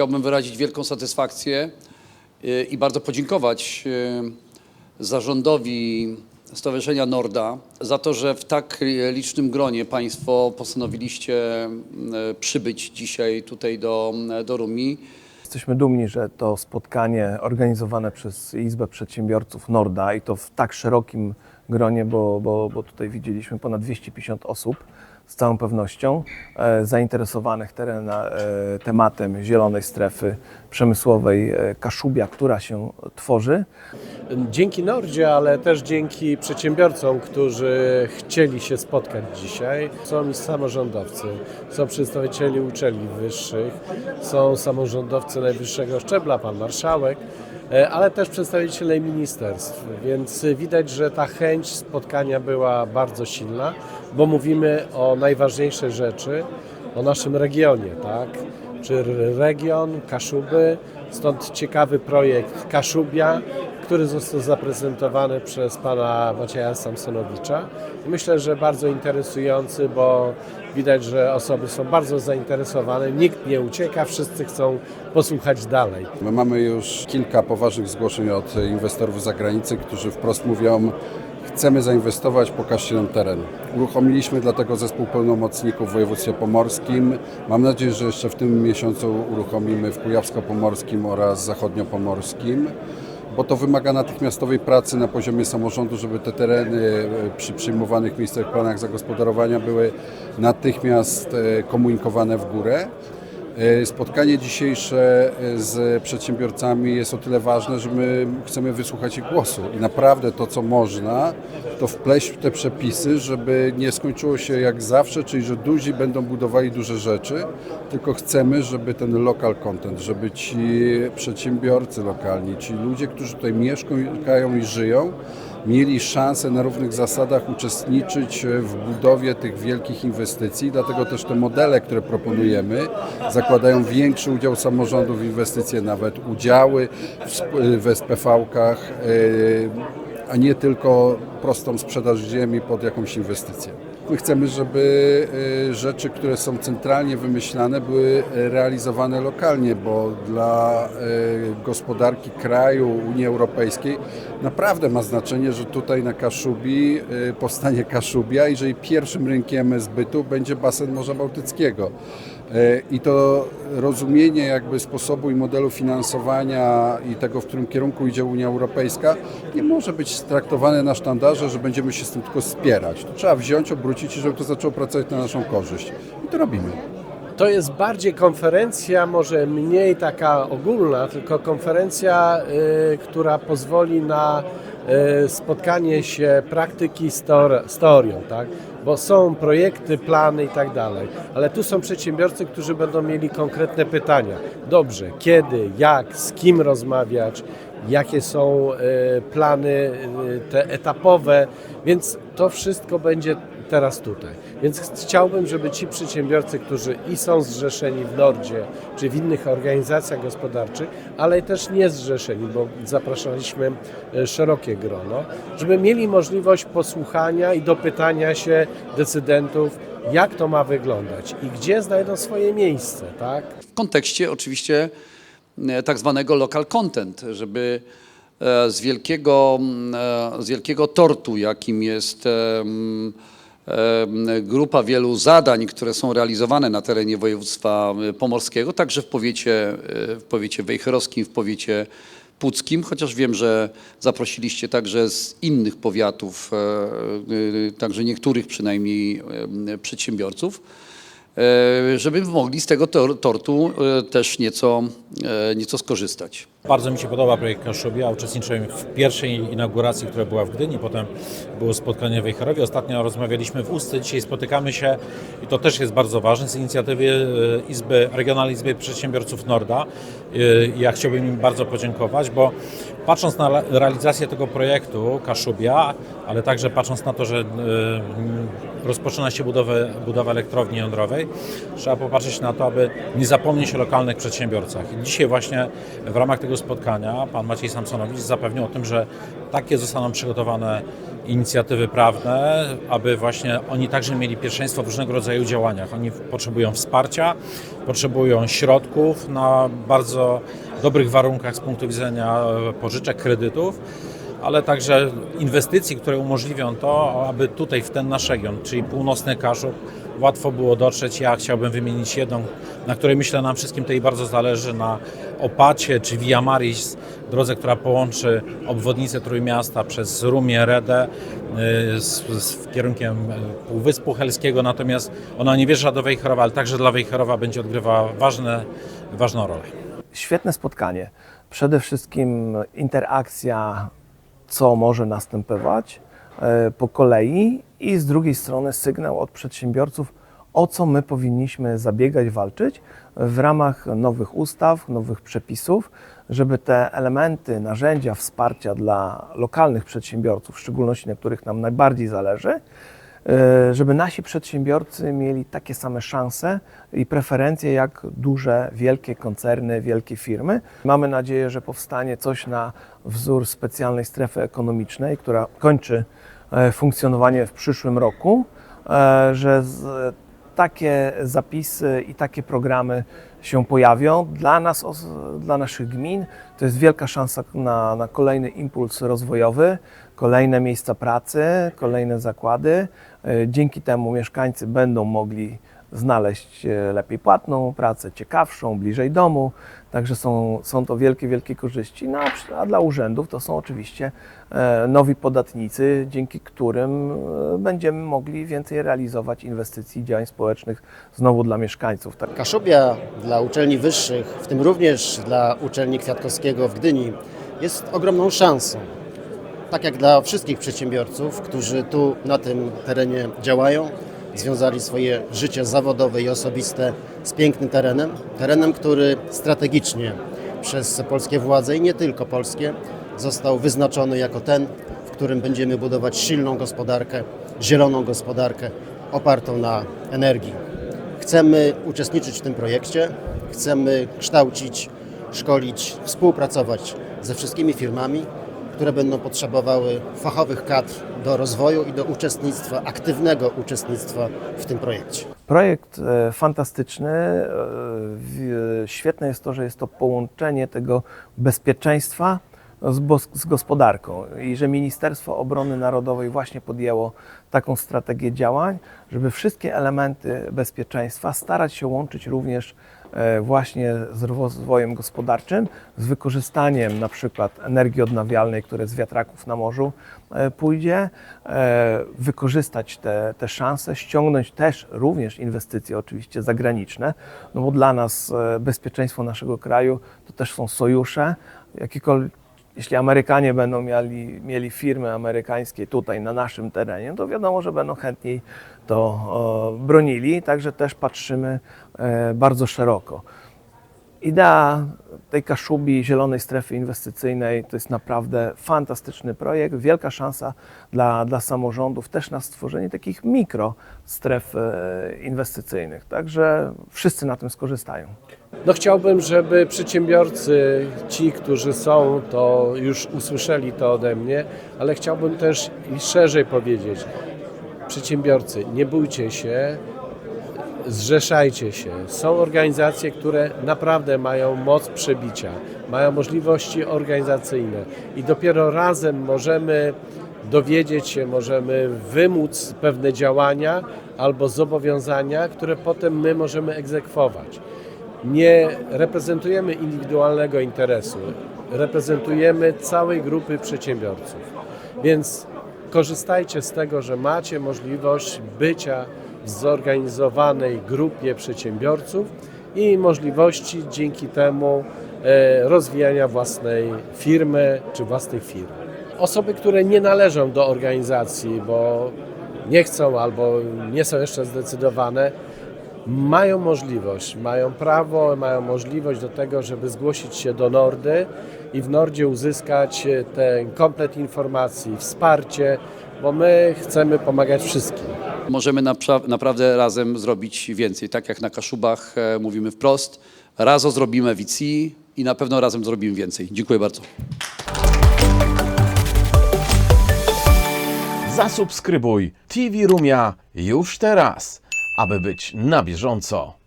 chciałbym wyrazić wielką satysfakcję y, i bardzo podziękować y, zarządowi Stowarzyszenia Norda za to, że w tak licznym gronie Państwo postanowiliście y, przybyć dzisiaj tutaj do, do Rumi. Jesteśmy dumni, że to spotkanie organizowane przez Izbę Przedsiębiorców Norda i to w tak szerokim gronie, bo, bo, bo tutaj widzieliśmy ponad 250 osób z całą pewnością e, zainteresowanych terena, e, tematem zielonej strefy przemysłowej e, Kaszubia, która się tworzy. Dzięki Nordzie, ale też dzięki przedsiębiorcom, którzy chcieli się spotkać dzisiaj. Są i samorządowcy, są przedstawicieli uczelni wyższych, są samorządowcy najwyższego szczebla, pan marszałek, ale też przedstawiciele ministerstw, więc widać, że ta chęć spotkania była bardzo silna, bo mówimy o najważniejszej rzeczy, o naszym regionie, tak? Czy region Kaszuby, stąd ciekawy projekt Kaszubia, który został zaprezentowany przez pana Macieja Samsonowicza. Myślę, że bardzo interesujący, bo widać, że osoby są bardzo zainteresowane, nikt nie ucieka, wszyscy chcą posłuchać dalej. My mamy już kilka poważnych zgłoszeń od inwestorów z zagranicy, którzy wprost mówią, chcemy zainwestować, pokażcie nam teren. Uruchomiliśmy dlatego zespół pełnomocników w województwie pomorskim. Mam nadzieję, że jeszcze w tym miesiącu uruchomimy w Kujawsko-Pomorskim oraz Zachodnio-Pomorskim bo to wymaga natychmiastowej pracy na poziomie samorządu, żeby te tereny e, przy przyjmowanych miejscowych planach zagospodarowania były natychmiast e, komunikowane w górę. E, Spotkanie dzisiejsze e, z przedsiębiorcami jest o tyle ważne, że my chcemy wysłuchać ich głosu. I naprawdę to, co można, to wpleść w te przepisy, żeby nie skończyło się jak zawsze, czyli że duzi będą budowali duże rzeczy, tylko chcemy, żeby ten local content, żeby ci przedsiębiorcy lokalni, ci ludzie, którzy tutaj mieszkają i żyją, mieli szansę na równych zasadach uczestniczyć w budowie tych wielkich inwestycji. Dlatego też te modele, które proponujemy, zakładają większy udział samorządu w inwestycje, nawet udziały w, sp- w SPV-kach, yy, a nie tylko prostą sprzedaż ziemi pod jakąś inwestycję. My chcemy, żeby y, rzeczy, które są centralnie wymyślane, były realizowane lokalnie, bo dla y, gospodarki kraju Unii Europejskiej naprawdę ma znaczenie, że tutaj na Kaszubi y, powstanie Kaszubia i że jej pierwszym rynkiem zbytu będzie basen Morza Bałtyckiego. Y, I to rozumienie jakby sposobu i modelu finansowania i tego, w którym kierunku idzie Unia Europejska, nie może być traktowane na sztandarze, że będziemy się z tym tylko spierać. To trzeba wziąć, obrócić i żeby to zaczęło pracować na naszą korzyść. I to robimy. To jest bardziej konferencja, może mniej taka ogólna, tylko konferencja, y, która pozwoli na spotkanie się praktyki z, teor- z teorią, tak? Bo są projekty, plany i tak dalej, ale tu są przedsiębiorcy, którzy będą mieli konkretne pytania. Dobrze, kiedy, jak, z kim rozmawiać, jakie są y, plany y, te etapowe, więc to wszystko będzie teraz tutaj. Więc ch- chciałbym, żeby ci przedsiębiorcy, którzy i są zrzeszeni w Nordzie, czy w innych organizacjach gospodarczych, ale też nie zrzeszeni, bo zapraszaliśmy e, szerokie grono, żeby mieli możliwość posłuchania i dopytania się decydentów, jak to ma wyglądać i gdzie znajdą swoje miejsce, tak? w kontekście oczywiście e, tak zwanego local content, żeby e, z wielkiego, z wielkiego tortu, jakim jest grupa wielu zadań, które są realizowane na terenie województwa e, pomorskiego, także w powiecie, e, w powiecie wejherowskim, w powiecie puckim, chociaż wiem, że zaprosiliście także z innych powiatów, e, e, także niektórych przynajmniej e, przedsiębiorców. e, żeby mogli z tego tor- tortu e, też nieco, e, nieco skorzystać. Bardzo mi się podoba projekt Kaszubia. Uczestniczyłem w pierwszej inauguracji, która była w Gdyni, potem było spotkanie w Wejherowie. Ostatnio rozmawialiśmy w Ustce, dzisiaj spotykamy się i to też jest bardzo ważne z inicjatywy e, Izby, Regionalnej Izby Przedsiębiorców Norda. E, Ja chciałbym im bardzo podziękować, bo patrząc na realizację tego projektu Kaszubia, ale także patrząc na to, że e, rozpoczyna się budowę, budowa elektrowni jądrowej, trzeba popatrzeć na to, aby nie zapomnieć o lokalnych przedsiębiorcach. Dzisiaj właśnie w ramach tego spotkania pan Maciej Samsonowicz zapewnił o tym, że takie zostaną przygotowane inicjatywy prawne, aby właśnie oni także mieli pierwszeństwo w różnego rodzaju działaniach. Oni potrzebują wsparcia, potrzebują środków na bardzo dobrych warunkach z punktu widzenia e, pożyczek, kredytów, ale także inwestycji, które umożliwią to, aby tutaj w ten nasz region, czyli północny Kaszub, łatwo było dotrzeć. Ja chciałbym wymienić jedną, na której myślę nam wszystkim tutaj bardzo zależy, na Opacie czy Via Maris, drodze, która połączy obwodnicę Trójmiasta przez Rumię, Redę y, z, z kierunkiem Półwyspu Helskiego, natomiast ona nie wjeżdża do Wejherowa, ale także dla Wejherowa będzie odgrywała ważne, ważną rolę. Świetne spotkanie. Przede wszystkim interakcja, co może następować e, po kolei, i z drugiej strony sygnał od przedsiębiorców, o co my powinniśmy zabiegać, walczyć w ramach nowych ustaw, nowych przepisów, żeby te elementy, narzędzia wsparcia dla lokalnych przedsiębiorców, w szczególności na których nam najbardziej zależy, żeby nasi przedsiębiorcy mieli takie same szanse i preferencje jak duże, wielkie koncerny, wielkie firmy. Mamy nadzieję, że powstanie coś na wzór specjalnej strefy ekonomicznej, która kończy e, funkcjonowanie w przyszłym roku, e, że takie zapisy i takie programy się pojawią. Dla nas, dla naszych gmin, to jest wielka szansa na, na kolejny impuls rozwojowy, kolejne miejsca pracy, kolejne zakłady. E, Dzięki temu mieszkańcy będą mogli znaleźć e, lepiej płatną pracę, ciekawszą, bliżej domu. Także są, są to wielkie, wielkie korzyści. No, a dla urzędów to są oczywiście e, nowi podatnicy, dzięki którym e, będziemy mogli więcej realizować inwestycji działań społecznych znowu dla mieszkańców. Tak. Kaszubia dla uczelni wyższych, w tym również dla uczelni Kwiatkowskiego w Gdyni, jest ogromną szansą. Tak jak dla wszystkich przedsiębiorców, którzy tu na tym terenie działają, związali swoje życie zawodowe i osobiste z pięknym terenem, terenem, który strategicznie przez polskie władze i nie tylko polskie został wyznaczony jako ten, w którym będziemy budować silną gospodarkę, zieloną gospodarkę opartą na energii. Chcemy uczestniczyć w tym projekcie, chcemy kształcić, szkolić, współpracować ze wszystkimi firmami, które będą potrzebowały fachowych kadr do rozwoju i do uczestnictwa, aktywnego uczestnictwa w tym projekcie. Projekt e, fantastyczny. e, w- Świetne jest to, że jest to połączenie tego bezpieczeństwa z, gospodarką i że Ministerstwo Obrony Narodowej właśnie podjęło taką strategię działań, żeby wszystkie elementy bezpieczeństwa starać się łączyć również e, właśnie z rozwojem gospodarczym, z wykorzystaniem na przykład energii odnawialnej, które z wiatraków na morzu e, pójdzie, e, wykorzystać te, te szanse, ściągnąć też również inwestycje oczywiście zagraniczne, no bo dla nas e, bezpieczeństwo naszego kraju to też są sojusze, jakiekolwiek jeśli Amerykanie będą mieli, mieli firmy amerykańskie tutaj na naszym terenie, to wiadomo, że będą chętniej to bronili, także też patrzymy e, bardzo szeroko. Idea tej Kaszubi, Zielonej Strefy Inwestycyjnej, to jest naprawdę fantastyczny projekt, wielka szansa dla, dla samorządów też na stworzenie takich mikrostref e, inwestycyjnych. Także wszyscy na tym skorzystają. No chciałbym, żeby przedsiębiorcy, ci, którzy są, to już usłyszeli to ode mnie, ale chciałbym też i szerzej powiedzieć, przedsiębiorcy, nie bójcie się, zrzeszajcie się. Są organizacje, które naprawdę mają moc przebicia, mają możliwości organizacyjne i dopiero razem możemy dowiedzieć się, możemy wymóc pewne działania albo zobowiązania, które potem my możemy egzekwować. Nie reprezentujemy indywidualnego interesu, reprezentujemy całej grupy przedsiębiorców. Więc korzystajcie z tego, że macie możliwość bycia w zorganizowanej grupie przedsiębiorców i możliwości dzięki temu e, rozwijania własnej firmy czy własnych firm. Osoby, które nie należą do organizacji, bo nie chcą albo nie są jeszcze zdecydowane, mają możliwość, mają prawo, mają możliwość do tego, żeby zgłosić się do Nordy i w Nordzie uzyskać e, ten komplet informacji, wsparcie, bo my chcemy pomagać wszystkim. Możemy napra- naprawdę razem zrobić więcej. Tak jak na Kaszubach e, mówimy wprost, razem zrobimy więcej i na pewno razem zrobimy więcej. Dziękuję bardzo. Zasubskrybuj TV Rumia już teraz, aby być na bieżąco.